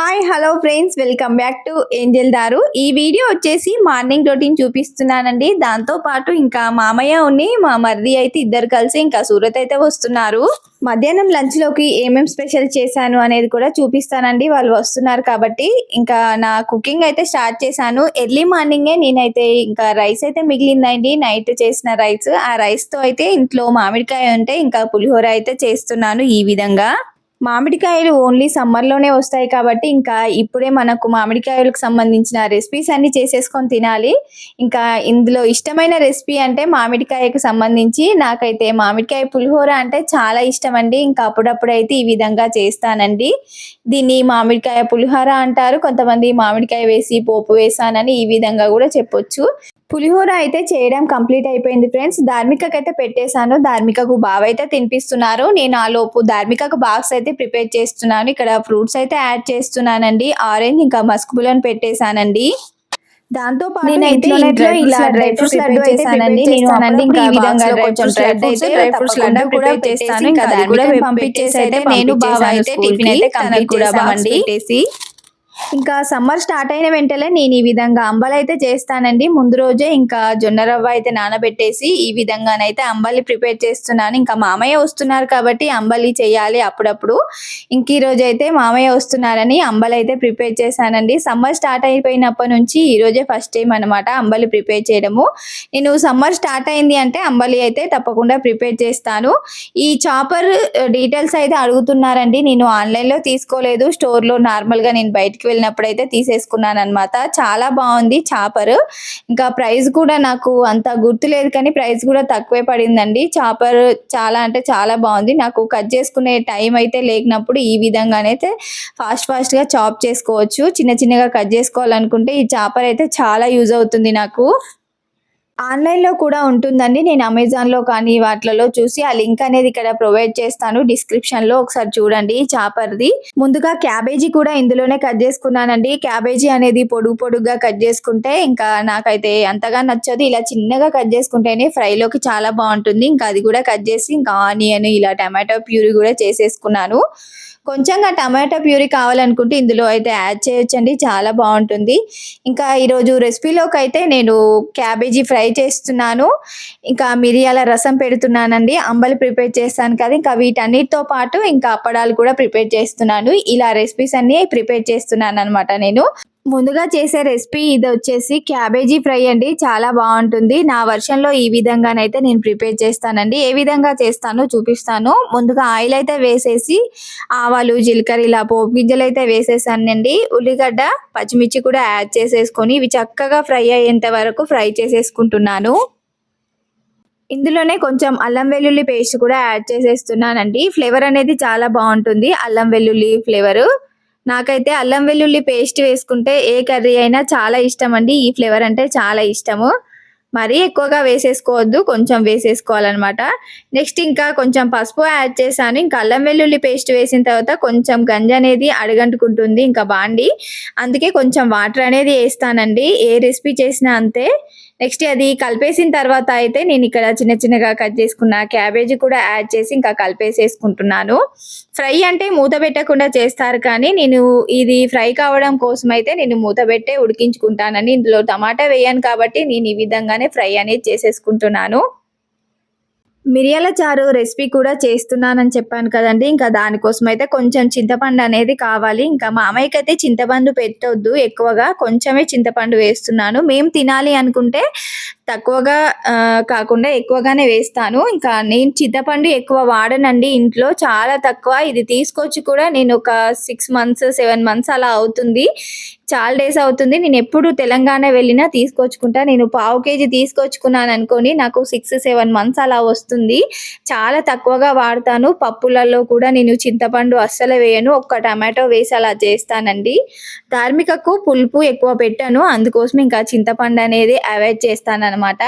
Hi hello friends welcome back to Angel దారు ఈ video వచ్చేసి మార్నింగ్ రొటీన్ చూపిస్తున్నానండి. దాంతో పాటు ఇంకా మామయ్య ఉన్ని మా మరిది అయితే ఇద్దరు కలిసి ఇంకా సూరత్ అయితే వస్తున్నారు. మధ్యాహ్నం లంచ్లోకి ఏమేం స్పెషల్ చేశాను అనేది కూడా చూపిస్తానండి. వాళ్ళు వస్తున్నారు కాబట్టి ఇంకా నా కుకింగ్ అయితే స్టార్ట్ చేశాను. ఎర్లీ మార్నింగే నేనైతే ఇంకా రైస్ అయితే మిగిలిందండి. నైట్ చేసిన రైస్. ఆ రైస్తో అయితే ఇంట్లో మామిడికాయ ఉంటే ఇంకా పులిహోర అయితే చేస్తున్నాను ఈ విధంగా. మామిడికాయలు ఓన్లీ సమ్మర్లోనే వస్తాయి కాబట్టి ఇంకా ఇప్పుడే మనకు మామిడికాయలకు సంబంధించిన రెసిపీస్ అన్ని చేసేసుకొని తినాలి. ఇంకా ఇందులో ఇష్టమైన రెసిపీ అంటే మామిడికాయకు సంబంధించి నాకైతే మామిడికాయ పులిహోర అంటే చాలా ఇష్టం అండి ఇంకా అప్పుడప్పుడు అయితే ఈ విధంగా చేస్తానండి. దీన్ని మామిడికాయ పులిహోర అంటారు. కొంతమంది మామిడికాయ వేసి పోపు వేసానని ఈ విధంగా కూడా చెప్పొచ్చు. పులిహోర అయితే చేయడం కంప్లీట్ అయిపోయింది ఫ్రెండ్స్. ధార్మికకు అయితే పెట్టేశాను. ధార్మికకు బావ అయితే తినిపిస్తున్నారు. నేను ఆ లోపు ధార్మికకు బాక్స్ అయితే ప్రిపేర్ చేస్తున్నాను. ఇక్కడ ఫ్రూట్స్ అయితే యాడ్ చేస్తున్నానండి. ఆరెంజ్ ఇంకా మస్క్ బులన్ పెట్టేశానండి. దాంతో పాటు నేనైతే ఇంట్లో ఇలా డ్రై ఫ్రూట్స్ లడ్డు చేశానండి. నేను అప్పుడప్పుడు ఈ విధంగా dry fruits dry fruits laddu కూడా చేస్తాను. ఇంకా అది కూడా పంపించేసి అయితే నేను బావ అయితే టిఫిన్ అయితే కంప్లీట్ కూడా ఇంకా సమ్మర్ స్టార్ట్ అయిన వెంటనే నేను ఈ విధంగా అంబలి అయితే చేస్తానండి. ముందు రోజే ఇంకా జొన్న రవ్వ అయితే నానబెట్టేసి ఈ విధంగానైతే అంబలి ప్రిపేర్ చేస్తున్నాను. ఇంకా మామయ్య వస్తున్నారు కాబట్టి అంబలి చేయాలి అప్పుడప్పుడు. ఇంక ఈ రోజు అయితే మామయ్య వస్తున్నారని అంబలి అయితే ప్రిపేర్ చేశానండి. సమ్మర్ స్టార్ట్ అయిపోయినప్పటి నుంచి ఈ రోజే ఫస్ట్ టైం అనమాట అంబలి ప్రిపేర్ చేయడము. నేను సమ్మర్ స్టార్ట్ అయింది అంటే అంబలి అయితే తప్పకుండా ప్రిపేర్ చేస్తాను. ఈ చాపర్ డీటెయిల్స్ అయితే అడుగుతున్నారండి. నేను ఆన్లైన్లో తీసుకోలేదు. స్టోర్లో నార్మల్గా నేను బయటికి వెళ్ళినప్పుడు అయితే తీసేసుకున్నాను అనమాట చాలా బాగుంది చాపర్. ఇంకా ప్రైస్ కూడా నాకు అంత గుర్తులేదు కానీ ప్రైస్ కూడా తక్కువే పడిందండి. చాపర్ చాలా అంటే చాలా బాగుంది. నాకు కట్ చేసుకునే టైం అయితే లేకున్నప్పుడు ఈ విధంగానైతే ఫాస్ట్ ఫాస్ట్గా చాప్ చేసుకోవచ్చు. చిన్న చిన్నగా కట్ చేసుకోవాలనుకుంటే ఈ చాపర్ అయితే చాలా యూజ్ అవుతుంది నాకు. ఆన్లైన్లో కూడా ఉంటుందండి. నేను అమెజాన్లో కానీ వాటిలలో చూసి ఆ లింక్ అనేది ఇక్కడ ప్రొవైడ్ చేస్తాను. డిస్క్రిప్షన్లో ఒకసారి చూడండి చాపర్ది. ముందుగా క్యాబేజీ కూడా ఇందులోనే కట్ చేసుకున్నానండి. క్యాబేజీ అనేది పొడుగు పొడుగ్గా కట్ చేసుకుంటే ఇంకా నాకైతే అంతగా నచ్చదు. ఇలా చిన్నగా కట్ చేసుకుంటేనే ఫ్రైలోకి చాలా బాగుంటుంది. ఇంకా అది కూడా కట్ చేసి ఇంకా ఆనియన్ ఇలా టమాటో ప్యూరీ కూడా చేసేసుకున్నాను. కొంచెంగా టమాటా ప్యూరీ కావాలనుకుంటే ఇందులో అయితే యాడ్ చేయొచ్చండి. చాలా బాగుంటుంది. ఇంకా ఈరోజు రెసిపీలోకి అయితే నేను క్యాబేజీ ఫ్రై చేస్తున్నాను. ఇంకా మిరియాల రసం పెడుతున్నానండి. అంబలి ప్రిపేర్ చేస్తాను కదా ఇంకా వీటన్నిటితో పాటు ఇంకా అప్పడాలు కూడా ప్రిపేర్ చేస్తున్నాను. ఇలా రెసిపీస్ అన్ని ప్రిపేర్ చేస్తున్నాను అనమాట నేను. ముందుగా చేసే రెసిపీ ఇది వచ్చేసి క్యాబేజీ ఫ్రై అండి. చాలా బాగుంటుంది. నా వర్షన్లో ఈ విధంగానైతే నేను ప్రిపేర్ చేస్తానండి. ఏ విధంగా చేస్తానో చూపిస్తాను. ముందుగా ఆయిల్ అయితే వేసేసి ఆవాలు జీలకర్ర ఇలా పోపు గింజలు అయితే వేసేసానండి. ఉల్లిగడ్డ పచ్చిమిర్చి కూడా యాడ్ చేసేసుకొని ఇవి చక్కగా ఫ్రై అయ్యేంత వరకు ఫ్రై చేసేసుకుంటున్నాను. ఇందులోనే కొంచెం అల్లం వెల్లుల్లి పేస్ట్ కూడా యాడ్ చేసేస్తున్నానండి. ఫ్లేవర్ అనేది చాలా బాగుంటుంది. అల్లం వెల్లుల్లి ఫ్లేవరు. నాకైతే అల్లం వెల్లుల్లి పేస్ట్ వేసుకుంటే ఏ కర్రీ అయినా చాలా ఇష్టం అండి. ఈ ఫ్లేవర్ అంటే చాలా ఇష్టము. మరీ ఎక్కువగా వేసేసుకోవద్దు కొంచెం వేసేసుకోవాలన్నమాట. నెక్స్ట్ ఇంకా కొంచెం పసుపు యాడ్ చేశాను. ఇంకా అల్లం వెల్లుల్లి పేస్ట్ వేసిన తర్వాత కొంచెం గంజ అనేది అడగంటుకుంటుంది ఇంకా బాండి. అందుకే కొంచెం వాటర్ అనేది వేస్తానండి. ఏ రెసిపీ చేసినా అంతే. నెక్స్ట్ అది కలిపేసిన తర్వాత అయితే నేను ఇక్కడ చిన్న చిన్నగా కట్ చేసుకున్న క్యాబేజీ కూడా యాడ్ చేసి ఇంకా కలిపేసేసుకుంటున్నాను. ఫ్రై అంటే మూత పెట్టకుండా చేస్తారు కానీ నేను ఇది ఫ్రై కావడం కోసం అయితే నేను మూత పెట్టే ఉడికించుకుంటానని ఇందులో టమాటా వేయాను కాబట్టి నేను ఈ విధంగానే ఫ్రై అనేది చేసేసుకుంటున్నాను. మిరియాల చారు రెసిపీ కూడా చేస్తున్నానని చెప్పాను కదండి. ఇంకా దానికోసం అయితే కొంచెం చింతపండు అనేది కావాలి. ఇంకా మామయ్యకి అయితే చింతపండు పెట్టొద్దు ఎక్కువగా. కొంచెమే చింతపండు వేస్తున్నాను. మేము తినాలి అనుకుంటే తక్కువగా కాకుండా ఎక్కువగానే వేస్తాను. ఇంకా నేను చింతపండు ఎక్కువ వాడనండి ఇంట్లో చాలా తక్కువ. ఇది తీసుకొచ్చి కూడా నేను ఒక సిక్స్ మంత్స్ సెవెన్ మంత్స్ అలా అవుతుంది. చాలా డేస్ అవుతుంది. నేను ఎప్పుడు తెలంగాణ వెళ్ళినా తీసుకొచ్చుకుంటా. నేను పావు కేజీ తీసుకొచ్చుకున్నాను అనుకోని నాకు సిక్స్ సెవెన్ మంత్స్ అలా వస్తుంది. చాలా తక్కువగా వాడతాను. పప్పులలో కూడా నేను చింతపండు అస్సలు వేయను. ఒక్క టమాటో వేసి అలా చేస్తానండి. ధార్మికకు పులుపు ఎక్కువ పెట్టాను. అందుకోసం ఇంకా చింతపండు అనేది అవాయిడ్ చేస్తాను అనమాట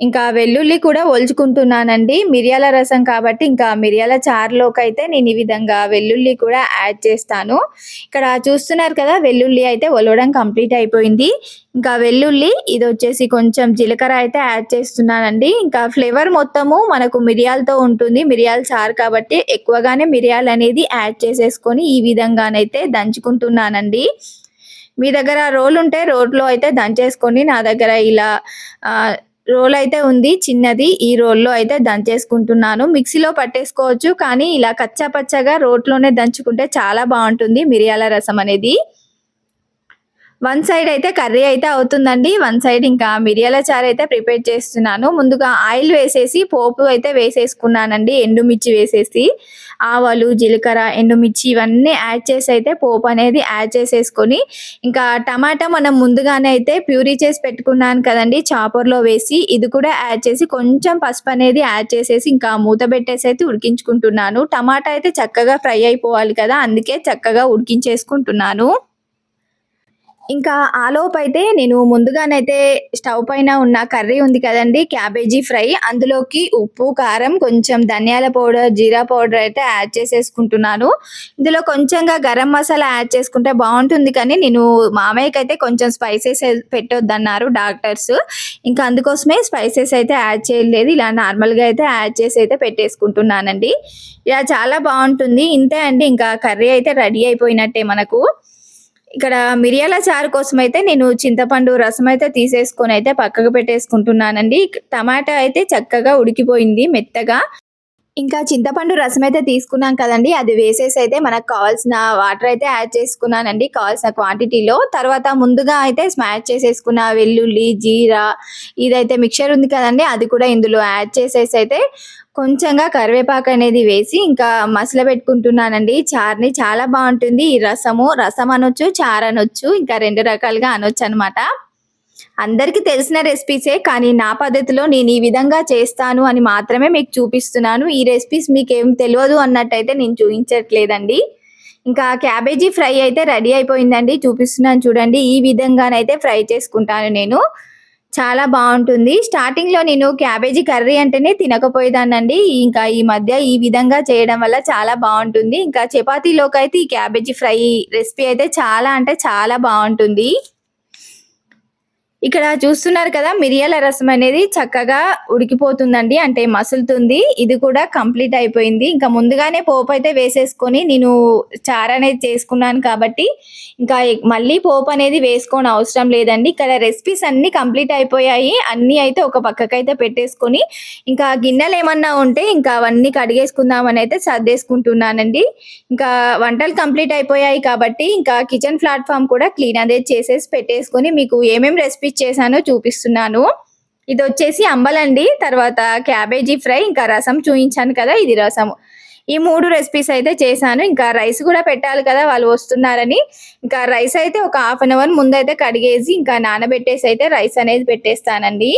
ఇంకా వెల్లుల్లి కూడా ఒలుచుకుంటున్నానండి. మిరియాల రసం కాబట్టి ఇంకా మిరియాల చారులోకి అయితే నేను ఈ విధంగా వెల్లుల్లి కూడా యాడ్ చేస్తాను. ఇక్కడ చూస్తున్నారు కదా వెల్లుల్లి అయితే ఒలవడం కంప్లీట్ అయిపోయింది. ఇంకా వెల్లుల్లి ఇది వచ్చేసి కొంచెం జీలకర్ర అయితే యాడ్ చేస్తున్నానండి. ఇంకా ఫ్లేవర్ మొత్తము మనకు మిరియాలతో ఉంటుంది. మిరియాల చారు కాబట్టి ఎక్కువగానే మిరియాలు అనేది యాడ్ చేసేసుకొని ఈ విధంగానైతే దంచుకుంటున్నానండి. మీ దగ్గర రోల్ ఉంటే రోట్లో అయితే దంచేసుకొని నా దగ్గర ఇలా రోల్ అయితే ఉంది చిన్నది. ఈ రోల్లో అయితే దంచేసుకుంటున్నాను. మిక్సీలో పట్టేసుకోవచ్చు కానీ ఇలా కచ్చా పచ్చగా రోట్లోనే దంచుకుంటే చాలా బాగుంటుంది. మిరియాల రసం అనేది. వన్ సైడ్ అయితే కర్రీ అయితే అవుతుందండి. వన్ సైడ్ ఇంకా మిరియాల చారు అయితే ప్రిపేర్ చేస్తున్నాను. ముందుగా ఆయిల్ వేసేసి పోపు అయితే వేసేసుకున్నానండి. ఎండుమిర్చి వేసేసి ఆవాలు జీలకర్ర ఎండుమిర్చి ఇవన్నీ యాడ్ చేసి అయితే పోపు అనేది యాడ్ చేసేసుకొని ఇంకా టమాటా మనం ముందుగానే అయితే ప్యూరీ చేసి పెట్టుకున్నాను కదండి. చాపర్లో వేసి ఇది కూడా యాడ్ చేసి కొంచెం పసుపు అనేది యాడ్ చేసేసి ఇంకా మూత పెట్టేసి అయితే ఉడికించుకుంటున్నాను. టమాటా అయితే చక్కగా ఫ్రై అయిపోవాలి కదా అందుకే చక్కగా ఉడికించేసుకుంటున్నాను. ఇంకా ఆలోపు అయితే నేను ముందుగానైతే స్టవ్ పైన ఉన్న కర్రీ ఉంది కదండి క్యాబేజీ ఫ్రై. అందులోకి ఉప్పు కారం కొంచెం ధనియాల పౌడర్ జీరా పౌడర్ అయితే యాడ్ చేసేసుకుంటున్నాను. ఇందులో కొంచెంగా గరం మసాలా యాడ్ చేసుకుంటే బాగుంటుంది కానీ నేను మామయ్యకి అయితే కొంచెం స్పైసెస్ పెట్టొద్దన్నారు డాక్టర్స్. ఇంకా అందుకోసమే స్పైసెస్ అయితే యాడ్ చేయలేదు ఇలా నార్మల్గా అయితే యాడ్ చేసి అయితే పెట్టేసుకుంటున్నానండి. ఇలా చాలా బాగుంటుంది. ఇంతే అండి ఇంకా కర్రీ అయితే రెడీ అయిపోయినట్టే మనకు. ఇక్కడ మిరియాల చారు కోసం అయితే నేను చింతపండు రసం అయితే తీసేసుకొని అయితే పక్కకు పెట్టేసుకుంటున్నానండి. టమాటా అయితే చక్కగా ఉడికిపోయింది మెత్తగా. ఇంకా చింతపండు రసం అయితే తీసుకున్నాం కదండి. అది వేసేసి అయితే మనకు కావాల్సిన వాటర్ అయితే యాడ్ చేసుకున్నానండి. కావాల్సిన క్వాంటిటీలో. తర్వాత ముందుగా అయితే స్మాష్ చేసేసుకున్న వెల్లుల్లి జీరా ఇదైతే మిక్చర్ ఉంది కదండి. అది కూడా ఇందులో యాడ్ చేసేసి అయితే కొంచెంగా కరివేపాకు అనేది వేసి ఇంకా మసల పెట్టుకుంటున్నానండి. చారుని చాలా బాగుంటుంది. ఈ రసము రసం అనొచ్చు చారు అనొచ్చు ఇంకా రెండు రకాలుగా అనొచ్చు అనమాట అందరికీ తెలిసిన రెసిపీసే కానీ నా పద్ధతిలో నేను ఈ విధంగా చేస్తాను అని మాత్రమే మీకు చూపిస్తున్నాను. ఈ రెసిపీస్ మీకు ఏం తెలియదు అన్నట్టయితే నేను చూపించట్లేదండి. ఇంకా క్యాబేజీ ఫ్రై అయితే రెడీ అయిపోయిందండి. చూపిస్తున్నాను చూడండి. ఈ విధంగానైతే ఫ్రై చేసుకుంటాను నేను. చాలా బాగుంటుంది. స్టార్టింగ్లో నేను క్యాబేజీ కర్రీ అంటేనే తినకపోయేదానండి ఇంకా ఈ మధ్య ఈ విధంగా చేయడం వల్ల చాలా బాగుంటుంది. ఇంకా చపాతీలోకి అయితే ఈ క్యాబేజీ ఫ్రై రెసిపీ అయితే చాలా అంటే చాలా బాగుంటుంది. ఇక్కడ చూస్తున్నారు కదా మిరియాల రసం అనేది చక్కగా ఉడికిపోతుందండి. అంటే మసులుతుంది. ఇది కూడా కంప్లీట్ అయిపోయింది. ఇంకా ముందుగానే పోపు అయితే వేసేసుకొని నేను చారు అనేది చేసుకున్నాను కాబట్టి ఇంకా మళ్ళీ పోపు అనేది వేసుకోని అవసరం లేదండి. ఇక్కడ రెసిపీస్ అన్ని కంప్లీట్ అయిపోయాయి. అన్ని అయితే ఒక పక్కకైతే పెట్టేసుకొని ఇంకా గిన్నెలు ఏమన్నా ఉంటే ఇంకా అవన్నీ కడిగేసుకుందామని అయితే సర్దేసుకుంటున్నానండి. ఇంకా వంటలు కంప్లీట్ అయిపోయాయి కాబట్టి ఇంకా కిచెన్ ప్లాట్ఫామ్ కూడా క్లీన్ అనేది చేసేసి పెట్టేసుకొని మీకు ఏమేమి స్టిచ్ చేశానో చూపిస్తున్నాను. ఇది వచ్చేసి అంబలండి తర్వాత క్యాబేజీ ఫ్రై ఇంకా రసం చూపించాను కదా ఇది రసము. ఈ మూడు రెసిపీస్ అయితే చేశాను. ఇంకా రైస్ కూడా పెట్టాలి కదా వాళ్ళు వస్తున్నారని. ఇంకా రైస్ అయితే ఒక హాఫ్ అన్ అవర్ ముందైతే కడిగేసి ఇంకా నానబెట్టేసి అయితే రైస్ అనేది పెట్టేస్తానండి.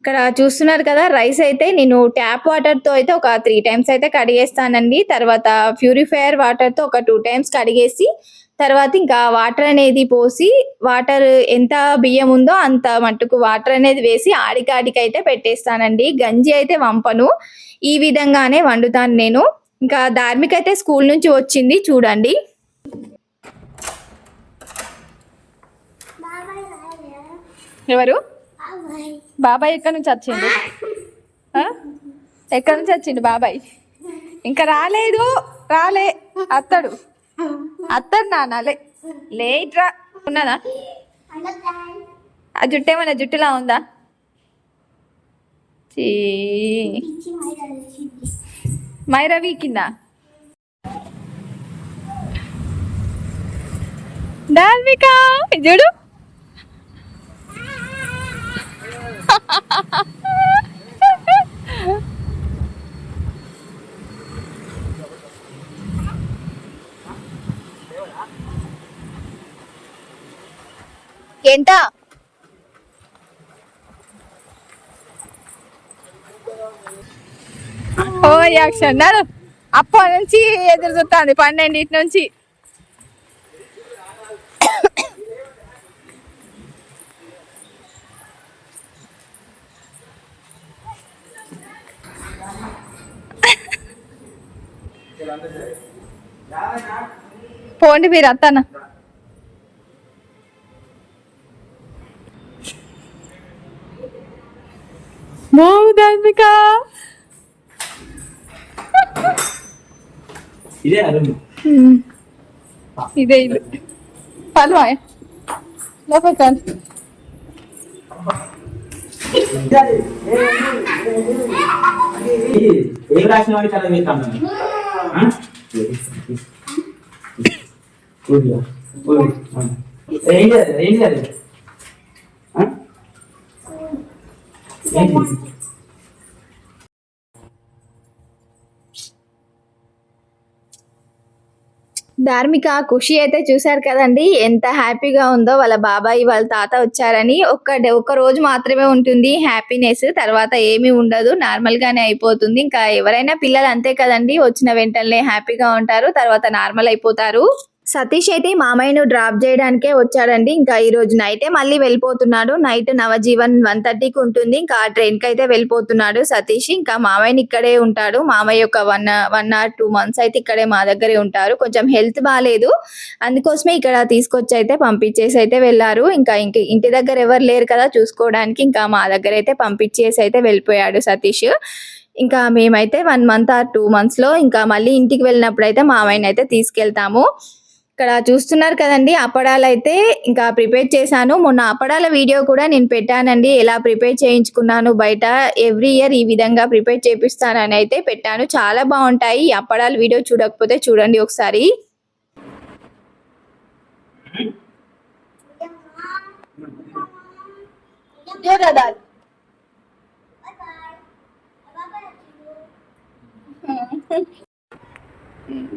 ఇక్కడ చూస్తున్నారు కదా రైస్ అయితే నేను ట్యాప్ వాటర్తో అయితే ఒక త్రీ టైమ్స్ అయితే కడిగేస్తానండి. తర్వాత ప్యూరిఫైయర్ వాటర్తో ఒక టూ టైమ్స్ కడిగేసి తర్వాత ఇంకా వాటర్ అనేది పోసి వాటర్ ఎంత బియ్యం ఉందో అంత మట్టుకు వాటర్ అనేది వేసి ఆడికాడికి అయితే పెట్టేస్తానండి. గంజి అయితే వంపను. ఈ విధంగానే వండుతాను నేను. ఇంకా ధార్మిక అయితే స్కూల్ నుంచి వచ్చింది చూడండి. ఎవరు? బాబాయ్ ఎక్కడి నుంచి వచ్చిండు? ఎక్కడి నుంచి వచ్చిండు బాబాయ్? ఇంకా రాలేదు. రాలే. అత్తడు. అత్తరు నాన్నలే లేట్ రా ఉన్నదా? ఆ జుట్టు ఏమన్నా జుట్టులా ఉందా? చీ. మైరా వీకిందా? డాల్విక చూడు. గంట ఓ యాక్షన్ అప్ప నుంచి ఎదురు చూస్తుంది పన్నెండింటి నుంచి. పోండి మీరు అత్తానా ఇదే ఇదే ఇది. పలు లోపలికి ఏం రాసిన వాడికి అలా వేస్తాను ఏం చేయాలి? ఏం చేయాలి ఆ? ఏంటి ధార్మిక ఖుషి అయితే చూశారు కదండి. ఎంత హ్యాపీగా ఉందో వాళ్ళ బాబాయ్ వాళ్ళ తాత వచ్చారని. ఒక్క డే- ఒక్క రోజు మాత్రమే ఉంటుంది హ్యాపీనెస్. తర్వాత ఏమీ ఉండదు. నార్మల్ గానే అయిపోతుంది. ఇంకా ఎవరైనా పిల్లలు అంతే కదండి. వచ్చిన వెంటనే హ్యాపీగా ఉంటారు. తర్వాత నార్మల్ అయిపోతారు. సతీష్ అయితే మామయ్యను డ్రాప్ చేయడానికే వచ్చాడండి. ఇంకా ఈ రోజు నైటే మళ్ళీ వెళ్ళిపోతున్నాడు. నైట్ నవజీవన్ వన్ థర్టీకి ఉంటుంది. ఇంకా ఆ ట్రైన్కి అయితే వెళ్ళిపోతున్నాడు సతీష్. ఇంకా మామయ్యని ఇక్కడే ఉంటాడు. మామయ్య ఒక one one or two months అయితే ఇక్కడే మా దగ్గరే ఉంటారు. కొంచెం హెల్త్ బాగాలేదు అందుకోసమే ఇక్కడ తీసుకొచ్చి అయితే పంపించేసి అయితే వెళ్ళారు. ఇంకా ఇంక ఇంటి దగ్గర ఎవరు లేరు కదా చూసుకోవడానికి. ఇంకా మా దగ్గర అయితే పంపించేసి అయితే వెళ్ళిపోయాడు సతీష్. ఇంకా మేమైతే వన్ మంత్ ఆర్ టూ మంత్స్లో ఇంకా మళ్ళీ ఇంటికి వెళ్ళినప్పుడు అయితే మామయ్యని అయితే తీసుకెళ్తాము. ఇక్కడ చూస్తున్నారు కదండి అప్పడాలు అయితే ఇంకా ప్రిపేర్ చేశాను. మొన్న అప్పడాల వీడియో కూడా నేను పెట్టానండి. ఎలా ప్రిపేర్ చేయించుకున్నాను బయట ఎవ్రీ ఇయర్ ఈ విధంగా ప్రిపేర్ చేపిస్తానని అయితే పెట్టాను. చాలా బాగుంటాయి ఈ అప్పడాల వీడియో చూడకపోతే చూడండి ఒకసారి.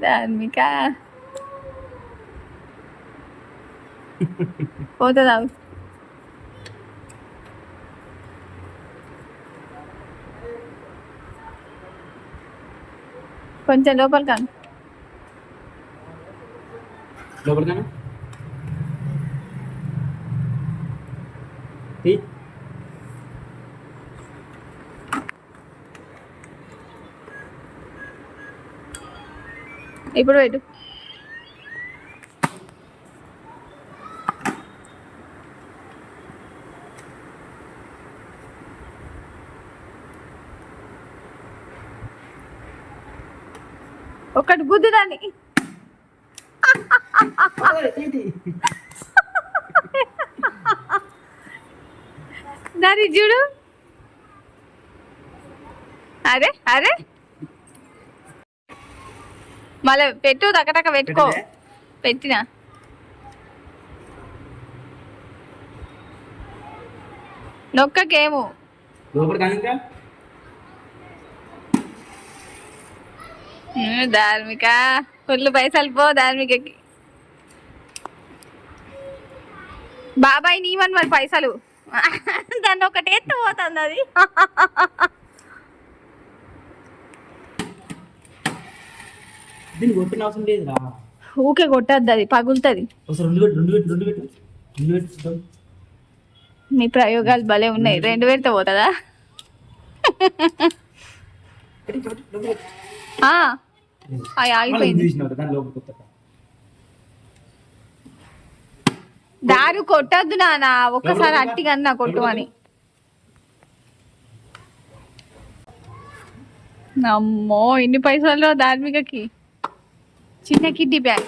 ధార్మిక. పోతుందా కొంచెం లోపల కాను లోపలికన్నా తీ. ఇప్పుడు పెట్టు ఒకటి గుద్దుదాన్ని దాని చూడు. అరే అరే. మళ్ళీ పెట్టు తక్కటక్క పెట్టుకో? పెట్టినా. నొక్కకేమో లోపలికన్నా ఇంకా ఉమ్, ధార్మిక. ఫుల్ పైసలు పో ధార్మికకి. బాబాయ్ నీవని మరి పైసలు. దాన్ని ఒకటి ఎత్తు పోతుంది అది. ఊకే కొట్టద్దు అది పగులుతుంది. మీ ప్రయోగాలు భలే ఉన్నాయి. రెండు వేలతో పోతుందా? ఆగిపోయింది. దారు కొట్టద్దు నాన్న ఒక్కసారి అట్టిగా అన్నా కొట్టు అని. అమ్మో ఇన్ని పైసలు ధార్మికకి చిన్న కిడ్డీ బ్యాగ్.